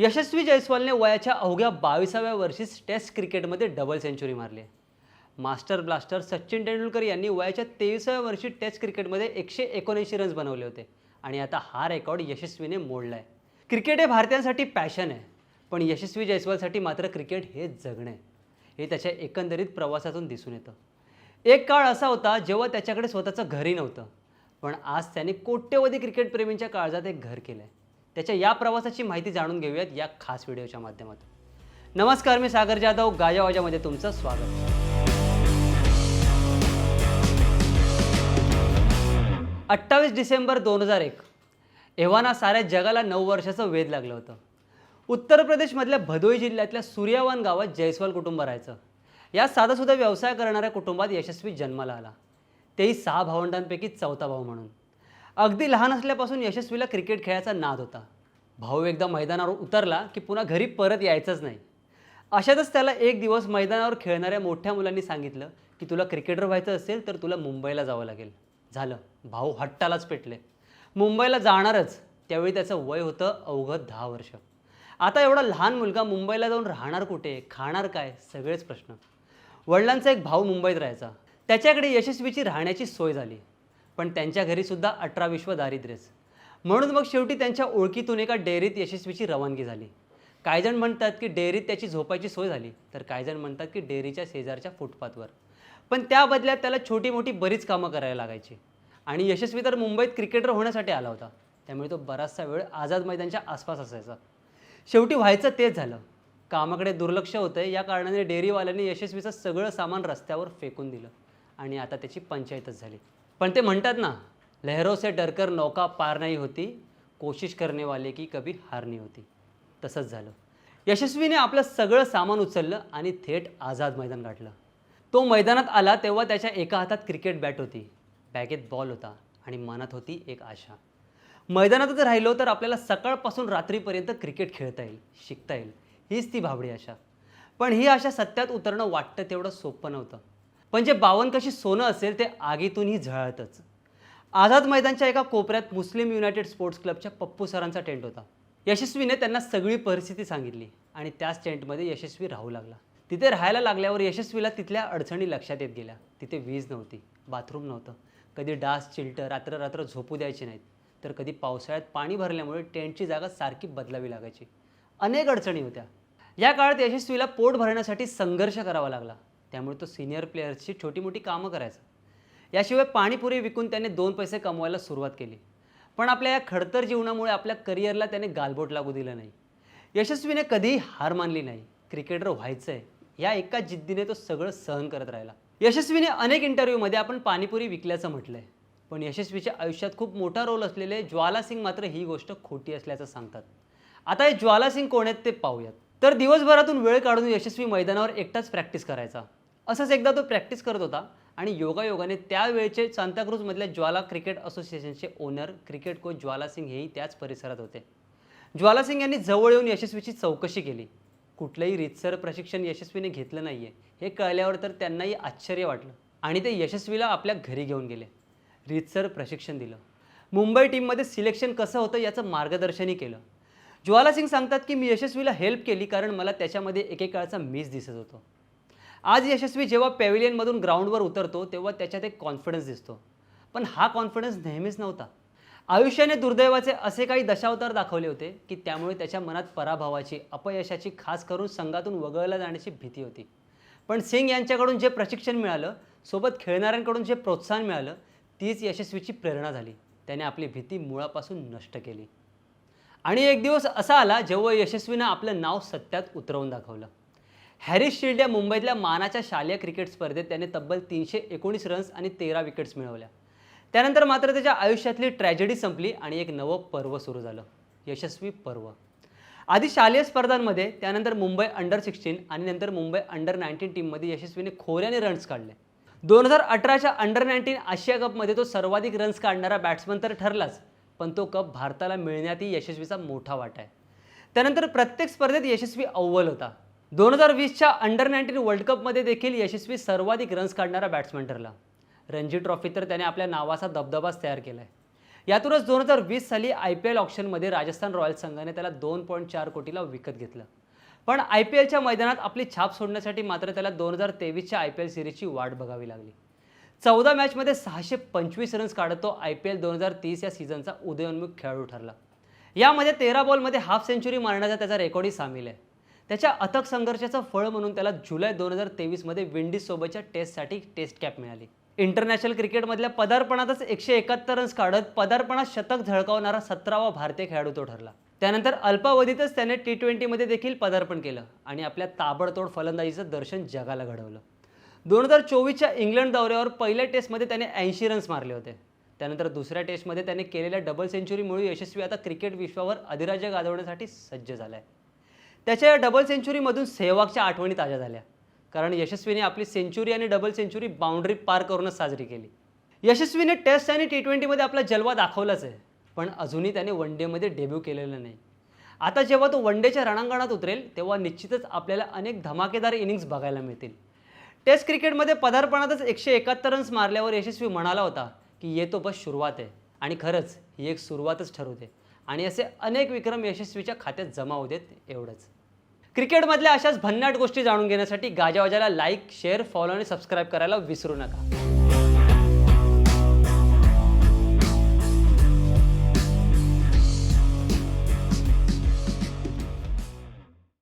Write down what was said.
यशस्वी जयस्वालने वयाच्या अवघ्या बावीसाव्या वर्षीच टेस्ट क्रिकेटमध्ये डबल सेंचुरी मारली. आहे मास्टर ब्लास्टर सचिन तेंडुलकर यांनी वयाच्या तेविसाव्या वर्षी टेस्ट क्रिकेटमध्ये एकशे एकोणऐंशी रन्स बनवले होते आणि आता हा रेकॉर्ड यशस्वीने मोडला आहे क्रिकेट हे भारतीयांसाठी पॅशन आहे पण यशस्वी जयस्वालसाठी मात्र क्रिकेट हे जगणं आहे. हे त्याच्या एकंदरीत प्रवासातून दिसून येतं. एक काळ असा होता जेव्हा त्याच्याकडे स्वतःचं घरही नव्हतं पण आज त्याने कोट्यवधी क्रिकेटप्रेमींच्या काळजात एक घर केलं आहे त्याच्या या प्रवासाची माहिती जाणून घेऊयात या खास व्हिडिओच्या माध्यमातून. नमस्कार मी सागर जाधव गाजावाजामध्ये तुमचं स्वागत. अठ्ठावीस डिसेंबर दोन हजार एक एव्हाना साऱ्या जगाला नऊ वर्षाचं वेध लागलं होतं. उत्तर प्रदेशमधल्या भदोई जिल्ह्यातल्या सूर्यावान गावात जयस्वाल कुटुंब राहायचं. या साधासुद्धा व्यवसाय करणाऱ्या कुटुंबात यशस्वी जन्माला आला. तेही सहा भावंडांपैकी चौथा भाऊ म्हणून. अगदी लहान असल्यापासून यशस्वीला क्रिकेट खेळायचा नाद होता. भाऊ एकदा मैदानावर उतरला की पुन्हा घरी परत यायचंच नाही. अशातच त्याला एक दिवस मैदानावर खेळणाऱ्या मोठ्या मुलांनी सांगितलं की तुला क्रिकेटर व्हायचं असेल तर तुला मुंबईला जावं लागेल. झालं. भाऊ हट्टालाच पेटले. मुंबईला जाणारच. त्यावेळी त्याचं वय होतं अवघं दहा वर्ष. आता एवढा लहान मुलगा मुंबईला जाऊन राहणार कुठे? खाणार काय? सगळेच प्रश्न. वडिलांचा एक भाऊ मुंबईत राहायचा. त्याच्याकडे यशस्वीची राहण्याची सोय झाली. पण त्यांच्या घरीसुद्धा अठरा विश्व दारिद्र्यच. म्हणून मग शेवटी त्यांच्या ओळखीतून एका डेअरीत यशस्वीची रवानगी झाली. काहीजण म्हणतात की डेअरीत त्याची झोपायची सोय झाली तर काहीजण म्हणतात की डेअरीच्या शेजारच्या फुटपाथवर. पण त्या बदल्यात त्याला छोटी मोठी बरीच कामं करायला लागायची. आणि यशस्वी तर मुंबईत क्रिकेटर होण्यासाठी आला होता. त्यामुळे तो बराचसा वेळ आझाद मैदानच्या आसपास असायचा. शेवटी व्हायचं तेच झालं. कामाकडे दुर्लक्ष होतं या कारणाने डेअरीवाल्यांनी यशस्वीचं सगळं सामान रस्त्यावर फेकून दिलं. आणि आता त्याची पंचायतच झाली. पण ते म्हणतात ना लहरों से डरकर नौका पार नाही होती कोशिश करने वाले की कभी हार नाही होती. तसंच झालं. यशस्वीने आपलं सगळं सामान उचललं आणि थेट आझाद मैदान गाठलं. तो मैदानात आला तेव्हा त्याच्या एका हातात क्रिकेट बॅट होती. बॅगेत बॉल होता आणि मनात होती एक आशा. मैदानातच राहिलो तर आपल्याला सकाळपासून रात्रीपर्यंत क्रिकेट खेळता येईल शिकता येईल. हीच ती भाबडी आशा. पण ही आशा सत्यात उतरणं वाटतं तेवढं सोपं नव्हतं. पण जे बावन कशी सोनं असेल ते आगीतूनही झळतच. आझाद मैदानच्या एका कोपऱ्यात मुस्लिम युनायटेड स्पोर्ट्स क्लबच्या पप्पू सरांचा टेंट होता. यशस्वीने त्यांना सगळी परिस्थिती सांगितली आणि त्याच टेंटमध्ये यशस्वी राहू लागला. तिथे राहायला लागल्यावर यशस्वीला तिथल्या अडचणी लक्षात येत गेल्या. तिथे वीज नव्हती बाथरूम नव्हतं. कधी डास चिलटं रात्र रात्र झोपू द्यायची नाहीत. तर कधी पावसाळ्यात पाणी भरल्यामुळे टेंटची जागा सारखी बदलावी लागायची. अनेक अडचणी होत्या. या काळात यशस्वीला पोट भरण्यासाठी संघर्ष करावा लागला. त्यामुळे तो सिनियर प्लेयर्सची छोटी मोठी कामं करायचा. याशिवाय पाणीपुरी विकून त्याने दोन पैसे कमवायला सुरुवात केली. पण आपल्या या खडतर जीवनामुळे आपल्या करिअरला त्याने गालबोट लागू दिलं नाही. यशस्वीने कधीही हार मानली नाही. क्रिकेटर व्हायचं आहे या एका जिद्दीने तो सगळं सहन करत राहिला. यशस्वीने अनेक इंटरव्ह्यूमध्ये आपण पाणीपुरी विकल्याचं म्हटलं आहे पण यशस्वीच्या आयुष्यात खूप मोठा रोल असलेले ज्वालासिंग मात्र ही गोष्ट खोटी असल्याचं सांगतात. आता हे ज्वालासिंग कोण आहेत ते पाहूयात. तर दिवसभरातून वेळ काढून यशस्वी मैदानावर एकटाच प्रॅक्टिस करायचा. असंच एकदा तो प्रॅक्टिस करत होता आणि योगायोगाने त्यावेळचे सांताक्रूजमधल्या ज्वाला क्रिकेट असोसिएशनचे owner cricket coach Jwala Singh हेही त्याच परिसरात होते. ज्वाला सिंग यांनी जवळ येऊन यशस्वीची चौकशी केली. कुठलंही रीतसर प्रशिक्षण यशस्वीने घेतलं नाही आहे हे कळल्यावर तर त्यांनाही आश्चर्य वाटलं आणि ते यशस्वीला आपल्या घरी घेऊन गेले. रीतसर प्रशिक्षण दिलं. मुंबई टीममध्ये सिलेक्शन कसं होतं याचं मार्गदर्शनही केलं. ज्वाला सिंग सांगतात की मी यशस्वीला हेल्प केली कारण मला त्याच्यामध्ये एकेकाळचा मिस दिसत होतो. आज यशस्वी जेव्हा पॅव्हिलियनमधून ग्राउंडवर उतरतो तेव्हा त्याच्यात एक कॉन्फिडन्स दिसतो. पण हा कॉन्फिडन्स नेहमीच नव्हता. आयुष्याने दुर्दैवाचे असे काही दशावतार दाखवले होते की त्यामुळे त्याच्या मनात पराभवाची अपयशाची खास करून संघातून वगळल्या जाण्याची भीती होती. पण सिंग यांच्याकडून जे प्रशिक्षण मिळालं सोबत खेळणाऱ्यांकडून जे प्रोत्साहन मिळालं तीच यशस्वीची प्रेरणा झाली. त्याने आपली भीती मुळापासून नष्ट केली. आणि एक दिवस असा आला जेव्हा यशस्वीनं आपलं नाव सत्यात उतरवून दाखवलं. हॅरिस शिल्ड या मुंबईतल्या मानाच्या शालेय क्रिकेट स्पर्धेत त्याने तब्बल तीनशे एकोणीस रन्स आणि तेरा विकेट्स मिळवल्या. त्यानंतर मात्र त्याच्या आयुष्यातली ट्रॅजेडी संपली आणि एक नवं पर्व सुरू झालं. यशस्वी पर्व. आधी शालेय स्पर्धांमध्ये त्यानंतर मुंबई अंडर सिक्स्टीन आणि नंतर मुंबई अंडर नाईन्टीन टीममध्ये यशस्वीने खोऱ्याने रन्स काढले. दोन हजार अठराच्या अंडर नाईन्टीन आशिया कपमध्ये तो सर्वाधिक रन्स काढणारा बॅट्समन तर ठरलाच पण तो कप भारताला मिळण्यातही यशस्वीचा मोठा वाटा आहे. त्यानंतर प्रत्येक स्पर्धेत यशस्वी अव्वल होता. दोन हजार वीसच्या अंडर नाईन्टीन वर्ल्ड कपमध्ये देखील यशस्वी सर्वाधिक रन्स काढणारा बॅट्समन ठरला. रणजी ट्रॉफी तर त्याने आपल्या नावाचा दबदबाच तयार केला आहे यातूनच दोन हजार वीस साली आय पी एल ऑप्शनमध्ये राजस्थान रॉयल्स संघाने त्याला दोन पॉईंट चार कोटीला विकत घेतलं. पण आय पी एलच्या मैदानात आपली छाप सोडण्यासाठी मात्र त्याला दोन हजार तेवीसच्या आय पी एल सिरीजची वाट बघावी लागली. चौदा मॅचमध्ये सहाशे पंचवीस रन्स काढत तो आय पी एल दोन हजार तीस या सीझनचा उदयोन्मुख खेळाडू ठरला. यामध्ये तेरा बॉलमध्ये हाफ सेंचुरी मारण्याचा त्याचा रेकॉर्डही सामील आहे. त्याच्या अथक संघर्षाचं फळ म्हणून त्याला जुलै दोन हजार तेवीसमध्ये विंडीजसोबतच्या टेस्टसाठी टेस्ट कॅप मिळाली. इंटरनॅशनल क्रिकेटमधल्या पदार्पणातच एकशे एकाहत्तर रन्स काढत पदार्पणात शतक झळकावणारा सतरावा भारतीय खेळाडू तो ठरला. त्यानंतर अल्पावधीतच त्याने टी ट्वेंटीमध्ये देखील पदार्पण केलं आणि आपल्या ताबडतोड फलंदाजीचं दर्शन जगाला घडवलं. दोन हजार चोवीसच्या इंग्लंड दौऱ्यावर पहिल्या टेस्टमध्ये त्याने ऐंशी रन्स मारले होते. त्यानंतर दुसऱ्या टेस्टमध्ये त्याने केलेल्या डबल सेंचुरीमुळे यशस्वी आता क्रिकेट विश्वावर अधिराज्य गाजवण्यासाठी सज्ज झाला आहे त्याच्या या डबल सेंचुरीमधून सेहवागच्या आठवणी ताज्या झाल्या. कारण यशस्वीने आपली सेंचुरी आणि डबल सेंचुरी बाउंड्री पार करूनच साजरी केली. यशस्वीने टेस्ट आणि टी ट्वेंटीमध्ये आपला जलवा दाखवलाच आहे. पण अजूनही त्याने वन डेमध्ये डेब्यू केलेलं नाही. आता जेव्हा तो वन डेच्या रणांगणात उतरेल तेव्हा निश्चितच आपल्याला अनेक धमाकेदार इनिंग्स बघायला मिळतील. टेस्ट क्रिकेटमध्ये पदार्पणातच एकशे एकाहत्तर रन्स मारल्यावर यशस्वी म्हणाला होता की ये तो बस सुरुवात आहे. आणि खरंच ही एक सुरुवातच ठरवते. आणि असे अनेक विक्रम यशस्वीच्या खात्यात जमा होतेत एवढंच. क्रिकेटमधल्या अशाच भन्नाट गोष्टी जाणून घेण्यासाठी गाजावाजाला लाईक शेअर फॉलो आणि सबस्क्राईब करायला विसरू नका.